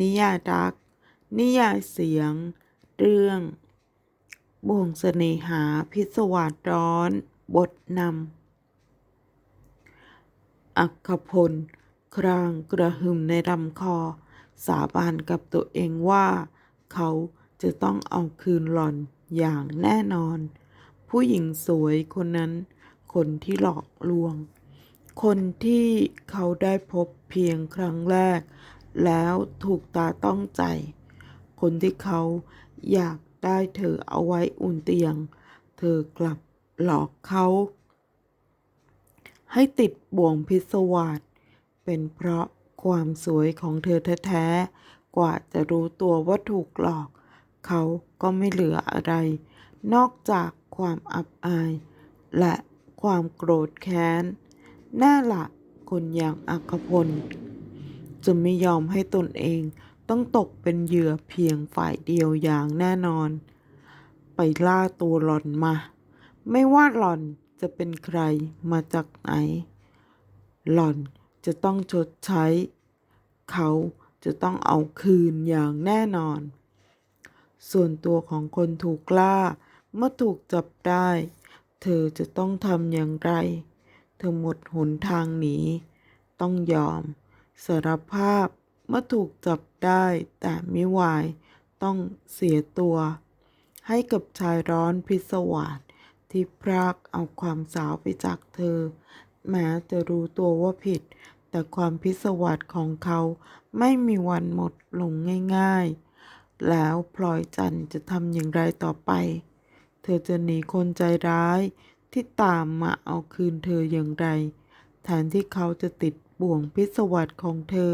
นิยายรัก นิยายเสียง เรื่องบ่วงเสน่หาพิศวาสร้อน บทนำอัคคพล ครางกระหึ่มในลำคอ สาบานกับตัวเองว่า เขาจะต้องเอาคืนหล่อนอย่างแน่นอน ผู้หญิงสวยคนนั้น คนที่หลอกลวง คนที่เขาได้พบเพียงครั้งแรก แล้วถูกตาต้องใจ คนที่เขาอยากได้เธอเอาไว้อุ่นเตียง เธอกลับหลอกเขา ให้ติดบ่วงพิศวาสเป็นเพราะความสวยของเธอแท้ๆ กว่าจะรู้ตัวว่าถูกหลอก เขาก็ไม่เหลืออะไร นอกจากความอับอาย และความโกรธแค้น น่ละคนอย่างอัคพล จะไม่ยอมให้ตนเองต้องตกเป็นเหยื่อเพียงฝ่ายเดียวอย่างแน่นอน ไปล่าตัวหล่อนมา ไม่ว่าหล่อนจะเป็นใครมาจากไหน หล่อนจะต้องชดใช้ เขาจะต้องเอาคืนอย่างแน่นอน ส่วนตัวของคนถูกล่าเมื่อถูกจับได้ เธอจะต้องทำอย่างไร เธอหมดหนทางหนีต้องยอม สารภาพเมื่อถูกจับได้แต่ไม่ไหวต้องเสียตัว ให้กับชายร้อนพิศวาสที่พรากเอาความสาวไปจากเธอ แม้จะรู้ตัวว่าผิด แต่ความพิศวาสของเขาไม่มีวันหมดลงง่าย ๆ แล้วพลอยจันทร์จะทำอย่างไรต่อไป เธอจะหนีคนใจร้ายที่ตามมาเอาคืนเธออย่างไร แทนที่เขาจะติด บ่วงพิศวาสของเธอ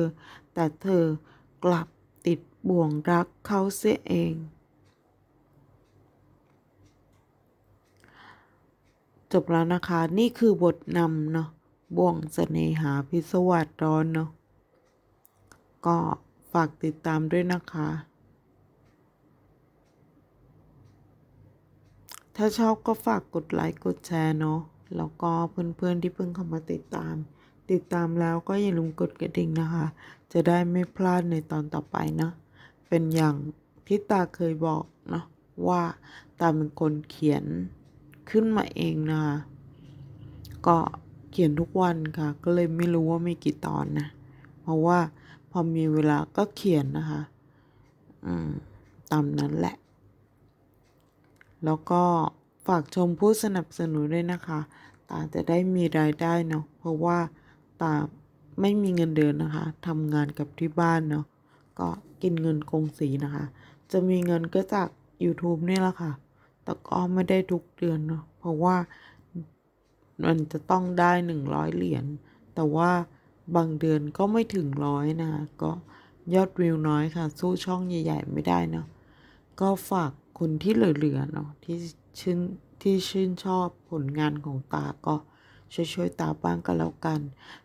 แต่เธอกลับติดบ่วงรักเขาเสียเอง จบแล้วนะคะ นี่คือบทนำเนาะบ่วงเสน่หาพิศวาสร้อนเนาะก็ฝากติดตามด้วยนะคะ ถ้าชอบก็ฝากกดไลค์ กดแชร์เนาะ แล้วก็เพื่อนๆที่เพิ่งเข้ามาติดตาม ติดตามแล้วก็อย่าลืมกดกระดิ่งนะคะ จะได้ไม่พลาดในตอนต่อไปเนาะเป็นอย่างที่ตาเคยบอกเนาะว่าตาเป็นคนเขียนขึ้นมาเองนะคะก็เขียนทุกวันค่ะ ก็เลยไม่รู้ว่ามีกี่ตอนนะ เพราะว่าพอมีเวลาก็เขียนนะคะ อืม ตามนั้นแหละ แล้วก็ฝากชมผู้สนับสนุนด้วยนะคะ ตาจะได้มีรายได้เนาะ เพราะว่า ตาไม่มีเงินเดือนนะคะทำงานกับที่บ้านเนาะก็กินเงินกงสีนะคะ จะมีเงินก็จาก YouTube นี่แหละค่ะ แต่ก็ไม่ได้ทุกเดือนเนาะเพราะว่ามันจะต้องได้หนึ่งร้อยเหรียญแต่ว่าบางเดือนก็ไม่ถึงร้อยนะคะก็ยอดวิวน้อยค่ะ สู้ช่องใหญ่ ๆ ไม่ได้เนาะก็ฝากคนที่เหลือๆเนาะที่ชื่นที่ชื่นชอบผลงานของตาก็ช่วยๆตาบ้างก็แล้วกัน